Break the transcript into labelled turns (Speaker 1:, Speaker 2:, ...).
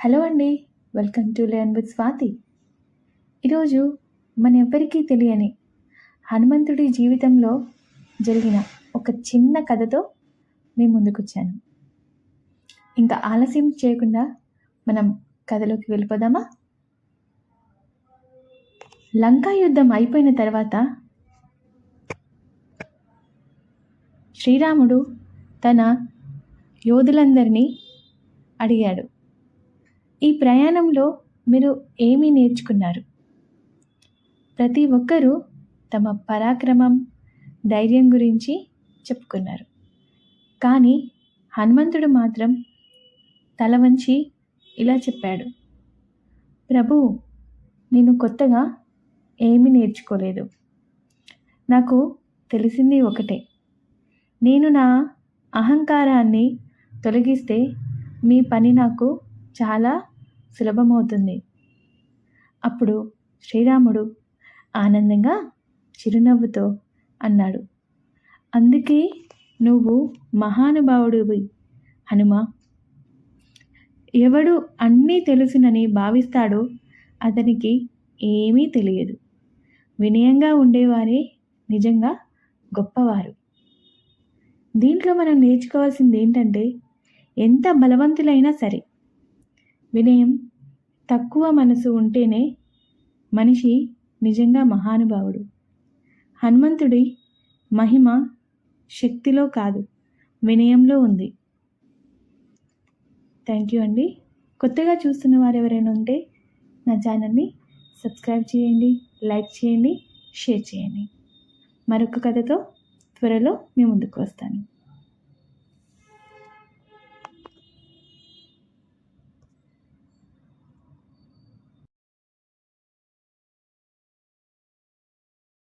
Speaker 1: Hello అండి. Welcome to learn with Swathi. ఈరోజు మన ఎవ్వరికీ తెలియని హనుమంతుడి జీవితంలో జరిగిన ఒక చిన్న కథతో మీ ముందుకు వచ్చాను ఇంకా ఆలస్యం చేయకుండా మనం కథలోకి వెళ్ళిపోదామా? లంకా యుద్ధం అయిపోయిన తర్వాత శ్రీరాముడు తన యోధులందరినీ అడిగాడు. ఈ ప్రయాణంలో మీరు ఏమి నేర్చుకున్నారు? ప్రతి ఒక్కరూ తమ పరాక్రమం ధైర్యం గురించి చెప్పుకున్నారు. కానీ హనుమంతుడు మాత్రం తల వంచి ఇలా చెప్పాడు. ప్రభు నేను కొత్తగా ఏమీ నేర్చుకోలేదు. నాకు తెలిసింది ఒకటే. నేను నా అహంకారాన్ని తొలగిస్తే మీ పని నాకు చాలా సులభమవుతుంది. అప్పుడు శ్రీరాముడు ఆనందంగా చిరునవ్వుతో అన్నాడు అందుకే నువ్వు మహానుభావుడివి హనుమ. ఎవడు అన్నీ తెలుసునని భావిస్తాడో అతనికి ఏమీ తెలియదు. వినయంగా ఉండేవారే నిజంగా గొప్పవారు. దీంట్లో మనం నేర్చుకోవాల్సింది ఏంటంటే ఎంత బలవంతులైనా సరే వినయం. తక్కువ మనసు ఉంటేనే మనిషి నిజంగా మహానుభావుడు. హనుమంతుడి మహిమ శక్తిలో కాదు వినయంలో ఉంది. థ్యాంక్ యూ అండి. కొత్తగా చూస్తున్న వారు ఎవరైనా ఉంటే నా ఛానల్ని సబ్స్క్రైబ్ చేయండి లైక్ చేయండి షేర్ చేయండి. మరొక కథతో త్వరలో మీ ముందుకు వస్తాను.